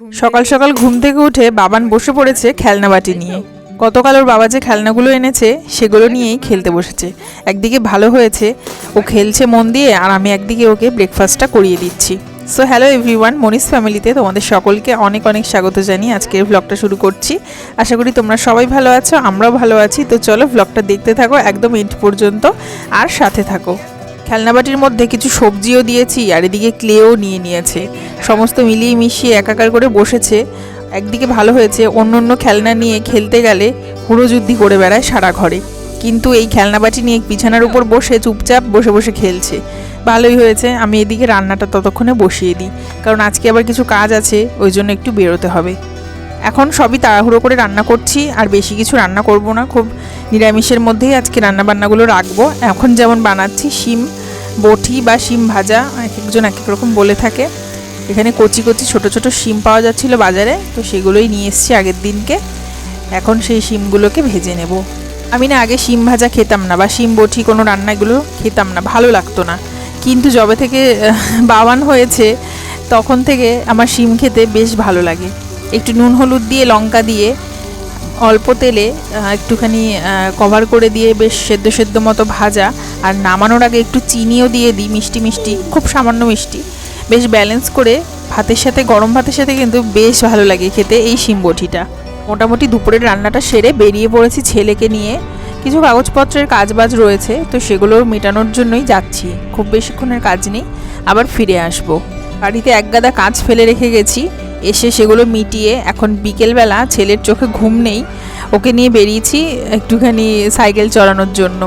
সকাল সকাল ঘুম থেকে উঠে বাবান বসে পড়েছে খেলনা বাটি নিয়ে। গতকাল ওর বাবা যে খেলনাগুলো এনেছে সেগুলো নিয়েই খেলতে বসেছে। একদিকে ভালো হয়েছে ও খেলছে মন দিয়ে আর আমি একদিকে ওকে ব্রেকফাস্টটা করিয়ে দিচ্ছি। সো হ্যালো এভরিওয়ান মনিস ফ্যামিলিতে তোমাদের সকলকে অনেক অনেক স্বাগত জানিয়ে আজকের ব্লগটা শুরু করছি। আশা করি তোমরা সবাই ভালো আছো আমরাও ভালো আছি। তো চলো ব্লগটা দেখতে থাকো একদম এন্ড পর্যন্ত আর সাথে থাকো। খেলনাবাটির মধ্যে কিছু সবজিও দিয়েছি, আর এদিকে ক্লেও নিয়ে নিয়েছে। সমস্ত মিলিয়ে মিশিয়ে একাকার করে বসেছে। একদিকে ভালো হয়েছে অন্য অন্য খেলনা নিয়ে খেলতে গেলে হুড়োযুদ্ধি করে বেড়ায় সারা ঘরে। কিন্তু এই খেলনাবাটি নিয়ে বিছানার উপর বসে চুপচাপ বসে বসে খেলছে। ভালোই হয়েছে, আমি এদিকে রান্নাটা ততক্ষণে বসিয়ে দিই। কারণ আজকে আবার কিছু কাজ আছে, ওই জন্য একটু বেরোতে হবে। এখন সবই তাড়াহুড়ো করে রান্না করছি, আর বেশি কিছু রান্না করব না। খুব নিরামিষের মধ্যেই আজকে রান্না বান্নাগুলো রাখব। এখন যেমন বানাচ্ছি, শিম বটি বা শিম ভাজা, এক একজন এক এক রকম বলে থাকে। এখানে কচি কচি ছোট ছোট শিম পাওয়া যাচ্ছিল বাজারে, তো সেগুলোই নিয়ে এসেছি আগের দিনকে। এখন সেই শিমগুলোকে ভেজে নেব। আমি না আগে শিম ভাজা খেতাম না, বা শিম বটি কোনো রান্নাগুলো খেতাম না, ভালো লাগতো না। কিন্তু যবে থেকে বাবান হয়েছে, তখন থেকে আমার শিম খেতে বেশ ভালো লাগে। একটু নুন হলুদ দিয়ে, লঙ্কা দিয়ে, অল্প তেলে একটুখানি কভার করে দিয়ে বেশ সেদ্ধ সেদ্ধ মতো ভাজা। আর নামানোর আগে একটু চিনিও দিয়ে দিই, মিষ্টি মিষ্টি, খুব সামান্য মিষ্টি। বেশ ব্যালেন্স করে ভাতের সাথে, গরম ভাতের সাথে কিন্তু বেশ ভালো লাগে খেতে এই শিমবটিটা মোটামুটি দুপুরের রান্নাটা সেরে বেরিয়ে পড়েছি ছেলেকে নিয়ে। কিছু কাগজপত্রের কাজবাজ রয়েছে, তো সেগুলো মেটানোর জন্যই যাচ্ছি। খুব বেশিক্ষণের কাজ নেই, আবার ফিরে আসব। বাড়িতে একগাদা কাজ ফেলে রেখে গেছি। এসে সেগুলো মিটিয়ে এখন বিকেলবেলা ছেলের চোখে ঘুম নেই, ওকে নিয়ে বেরিয়েছি একটুখানি সাইকেল চালানোর জন্য।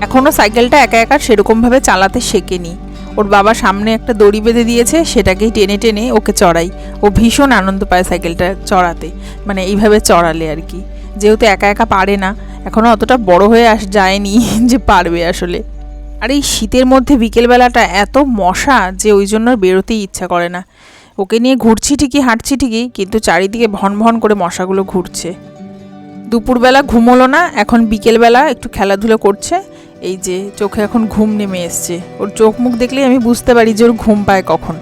এখনও সাইকেলটা একা একা সেরকমভাবে চালাতে শেখেনি। ওর বাবা সামনে একটা দড়ি বেঁধে দিয়েছে, সেটাকেই টেনে টেনে ওকে চড়াই। ও ভীষণ আনন্দ পায় সাইকেলটা চড়াতে মানে এইভাবে চড়ালে আর কি। যেহেতু একা একা পারে না এখনও অতটা বড় হয়ে আস, যায়নি যে পারবে আসলে। আর এই শীতের মধ্যে বিকেলবেলাটা এত মশা যে ওই জন্য বেরোতেই ইচ্ছা করে না। ওকে নিয়ে ঘুরছি ঠিকই, হাঁটছি ঠিকই, কিন্তু চারিদিকে ভন ভন করে মশাগুলো ঘুরছে। দুপুরবেলা ঘুমোলো না, এখন বিকেলবেলা একটু খেলাধুলো করছে। এই যে চোখে এখন ঘুম নেমে এসছে। ওর চোখ মুখ দেখলেই আমি বুঝতে পারি যে ওর ঘুম পায় কখন।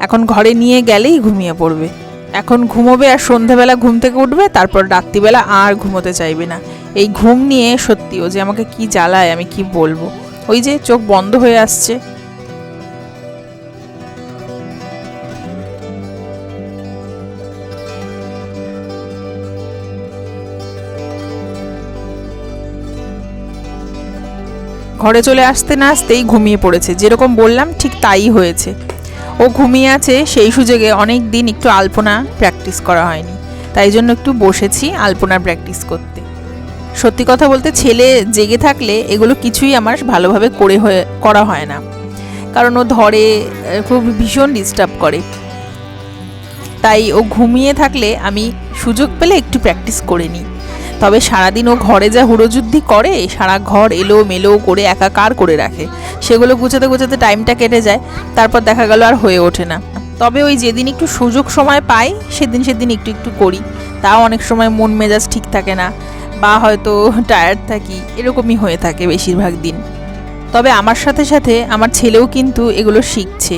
এখন ঘরে নিয়ে গেলেই ঘুমিয়ে পড়বে। এখন ঘুমোবে আর সন্ধেবেলা ঘুম থেকে উঠবে, তারপর রাত্রিবেলা আর ঘুমোতে চাইবে না। এই ঘুম নিয়ে সত্যি ও যে আমাকে কি জ্বালায়, আমি কি বলব? ওই যে চোখ বন্ধ হয়ে আসছে। ঘরে চলে আসতে না আসতেই ঘুমিয়ে পড়েছে। যেরকম বললাম, ঠিক তাই হয়েছে। ও ঘুমিয়ে আছে সেই সুযোগে অনেক দিন একটু আলপনা প্র্যাকটিস করা হয়নি। তাই জন্য একটু বসেছি আলপনা প্র্যাকটিস করতে। সত্যি কথা বলতে ছেলে জেগে থাকলে এগুলো কিছুই আমার ভালোভাবে করে হয়ে, করা হয় না। কারণ ও ধরে, খুব ভীষণ ডিস্টার্ব করে। তাই ও ঘুমিয়ে থাকলে আমি সুযোগ পেলে একটু প্র্যাকটিস করে নিই। তবে সারাদিন ও ঘরে যা হুড়োযুদ্ধি করে, সারা ঘর এলো মেলো করে একাকার করে রাখে। সেগুলো গুছাতে গুছাতে টাইমটা কেটে যায়, তারপর দেখা গেল আর হয়ে ওঠে না। তবে ওই যেদিন একটু সুযোগ সময় পাই, সেদিন সেদিন একটু একটু করি। তাও অনেক সময় মন মেজাজ ঠিক থাকে না, বা হয়তো টায়ার্ড থাকি, এরকমই হয়ে থাকে বেশিরভাগ দিন। তবে আমার সাথে সাথে আমার ছেলেও কিন্তু এগুলো শিখছে।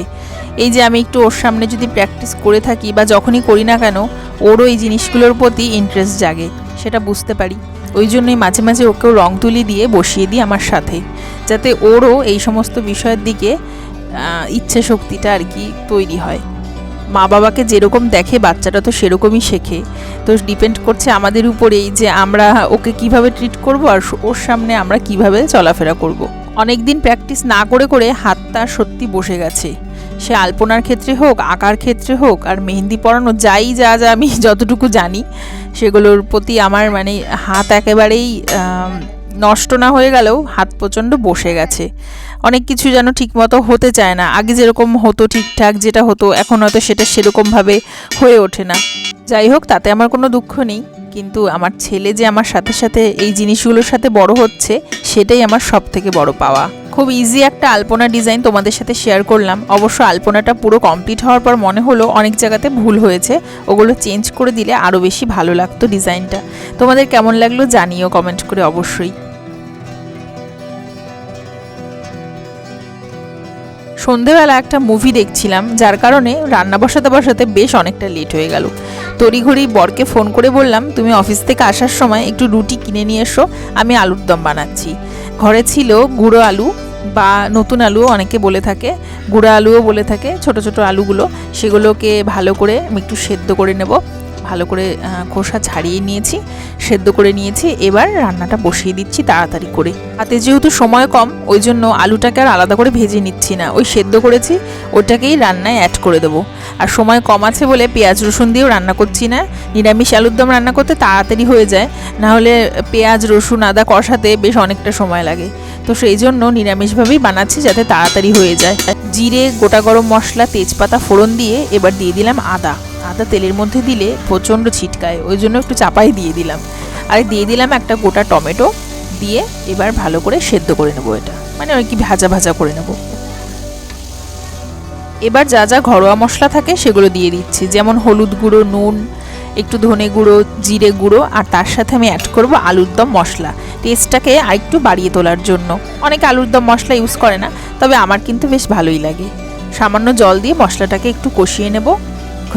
এই যে আমি একটু ওর সামনে যদি প্র্যাকটিস করে থাকি, বা যখনই করি না কেন, ওরও এই জিনিসগুলোর প্রতি ইন্টারেস্ট জাগে। সেটা বুঝতে পারি। ওই জন্যই মাঝে মাঝে ওকেও রং তুলি দিয়ে বসিয়ে দিই আমার সাথে। যাতে ওরও এই সমস্ত বিষয়ের দিকে ইচ্ছে শক্তিটা আর কি তৈরি হয়। মা বাবাকে যেরকম দেখে, বাচ্চাটা তো সেরকমই শেখে। তো ডিপেন্ড করছে আমাদের উপরেই যে আমরা ওকে কীভাবে ট্রিট করব আর ওর সামনে আমরা কীভাবে চলাফেরা করব। অনেক দিন প্র্যাকটিস না করে করে হাতটা সত্যি বসে গেছে। সে আলপনার ক্ষেত্রে হোক, আঁকার ক্ষেত্রে হোক, আর মেহেন্দি পরানো যাই যা যা আমি যতটুকু জানি সেগুলোর প্রতি আমার মানে হাত একেবারেই নষ্ট না হয়ে গেলেও হাত প্রচণ্ড বসে গেছে। অনেক কিছু যেন ঠিকমতো হতে চায় না। আগে যেরকম হতো ঠিকঠাক, যেটা হতো, এখন হয়তো সেটা সেরকমভাবে হয়ে ওঠে না। যাই হোক, তাতে আমার কোনো দুঃখ নেই। কিন্তু আমার ছেলে যে আমার সাথে সাথে এই জিনিসগুলোর সাথে বড় হচ্ছে, সেটাই আমার সব থেকে বড় পাওয়া। খুব ইজি একটা আলপনা ডিজাইন তোমাদের সাথে শেয়ার করলাম। অবশ্য আলপনাটা পুরো কমপ্লিট হওয়ার পর মনে হলো অনেক জায়গাতে ভুল হয়েছে। ওগুলো চেঞ্জ করে দিলে আরও বেশি ভালো লাগতো ডিজাইনটা তোমাদের কেমন লাগল জানিও কমেন্ট করে অবশ্যই। সন্ধেবেলা একটা মুভি দেখছিলাম, যার কারণে রান্না বসাতে বসাতে বেশ অনেকটা লেট হয়ে গেল। তড়িঘড়ি বরকে ফোন করে বললাম, তুমি অফিস থেকে আসার সময় একটু রুটি কিনে নিয়ে এসো, আমি আলুর দম বানাচ্ছি। ঘরে ছিল গুঁড়ো আলু বা নতুন আলুও অনেকে বলে থাকে, গুঁড়ো আলুও বলে থাকে, ছোট ছোট আলুগুলো, সেগুলোকে ভালো করে আমি একটু সেদ্ধ করে নেব। ভালো করে খোসা ছাড়িয়ে নিয়েছি, সেদ্ধ করে নিয়েছি। এবার রান্নাটা বসিয়ে দিচ্ছি তাড়াতাড়ি করে। হাতে যেহেতু সময় কম, ওই জন্য আলুটাকে আর আলাদা করে ভেজে নিচ্ছি না। ওই সেদ্ধ করেছি, ওটাকেই রান্নায় অ্যাড করে দেবো। আর সময় কম আছে বলে পেঁয়াজ রসুন দিয়েও রান্না করছি না। নিরামিষ আলুর দম রান্না করতে তাড়াতাড়ি হয়ে যায়। না হলে পেঁয়াজ, রসুন, আদা কষাতে বেশ অনেকটা সময় লাগে। তো সেই জন্য নিরামিষভাবেই বানাচ্ছি যাতে তাড়াতাড়ি হয়ে যায়। জিরে, গোটা গরম মশলা, তেজপাতা, ফোড়ন দিয়ে এবার দিয়ে দিলাম আদা। আদা তেলের মধ্যে দিলে প্রচণ্ড ছিটকায়, ওই জন্য একটু চাপাই দিয়ে দিলাম। আর দিয়ে দিলাম একটা গোটা টমেটো, দিয়ে এবার ভালো করে সেদ্ধ করে নেব এটা। মানে ওই কি ভাজা ভাজা করে নেব। এবার যা যা ঘরোয়া মশলা থাকে সেগুলো দিয়ে দিচ্ছি। যেমন হলুদ গুঁড়ো, নুন, একটু ধনে গুঁড়ো, জিরে গুঁড়ো, আর তার সাথে আমি অ্যাড করব আলুর দম মশলা। টেস্টটাকে আরেকটু বাড়িয়ে তোলার জন্য। অনেকে আলুর দম মশলা ইউজ করে না, তবে আমার কিন্তু বেশ ভালোই লাগে। সামান্য জল দিয়ে মশলাটাকে একটু কষিয়ে নেব।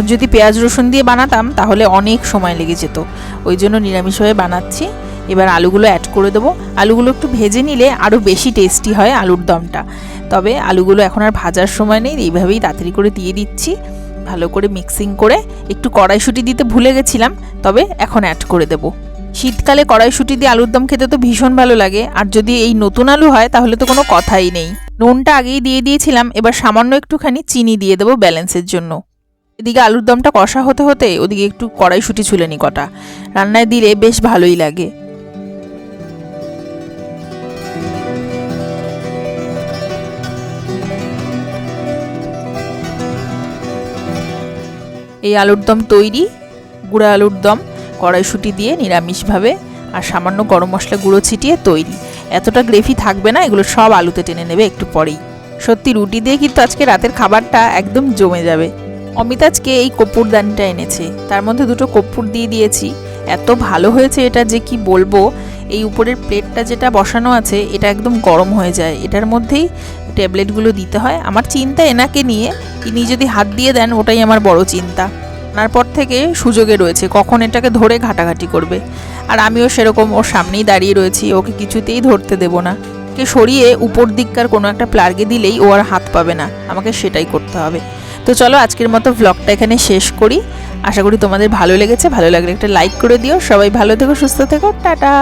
যদি পেঁয়াজ রসুন দিয়ে বানাতাম, তাহলে অনেক সময় লেগে যেত। ওই জন্য নিরামিষভাবে বানাচ্ছি। এবার আলুগুলো অ্যাড করে দেবো। আলুগুলো একটু ভেজে নিলে আরও বেশি টেস্টি হয় আলুর দমটা। তবে আলুগুলো এখন আর ভাজার সময় নেই, এইভাবেই তাড়াতাড়ি করে দিয়ে দিচ্ছি। ভালো করে মিক্সিং করে একটু কড়াইশুঁটি দিতে ভুলে গেছিলাম, তবে এখন অ্যাড করে দেবো। শীতকালে কড়াইশুঁটি দিয়ে আলুর দম খেতে তো ভীষণ ভালো লাগে, আর যদি এই নতুন আলু হয়, তাহলে তো কোনো কথাই নেই। নুনটা আগেই দিয়ে দিয়েছিলাম, এবার সামান্য একটুখানি চিনি দিয়ে দেবো ব্যালেন্সের জন্য। এদিকে আলুর দমটা কষা হতে হতে ওদিকে একটু কড়াইশুঁটি ছুলে নি কটা। রান্নায় দিলে বেশ ভালোই লাগে। এই আলুর দম তৈরি, গুঁড়া আলুর দম, কড়াইশুঁটি দিয়ে নিরামিষভাবে আর সামান্য গরম মশলা গুঁড়ো ছিটিয়ে তৈরি। এতটা গ্রেভি থাকবে না, এগুলো সব আলুতে টেনে নেবে একটু পরেই। সত্যি রুটি দিয়ে কিন্তু আজকে রাতের খাবারটা একদম জমে যাবে। অমিত আজকে এই কপুরদানিটা এনেছে। তার মধ্যে দুটো কপুর দিয়ে দিয়েছি। এত ভালো হয়েছে এটা যে কি বলব? এই উপরের প্লেটটা যেটা বসানো আছে, এটা একদম গরম হয়ে যায়। এটার মধ্যেই ট্যাবলেটগুলো দিতে হয়। আমার চিন্তা এনাকে নিয়ে, ইনি যদি হাত দিয়ে দেন, ওটাই আমার বড় চিন্তা। আনার পর থেকে সুযোগে রয়েছে, কখন এটাকে ধরে ঘাটাঘাটি করবে। আর আমিও সেরকম ওর সামনেই দাঁড়িয়ে রয়েছি, ওকে কিছুতেই ধরতে দেবো না। কে সরিয়ে উপর দিককার কোনো একটা প্লার্গে দিলেই ও আর হাত পাবে না। আমাকে সেটাই করতে হবে। তো চলো আজকের মতো ভ্লগটা এখানে শেষ করি। আশা করি তোমাদের ভালো লেগেছে, ভালো লাগলে একটা লাইক করে দিও। সবাই ভালো থেকো, সুস্থ থেকো, টাটা।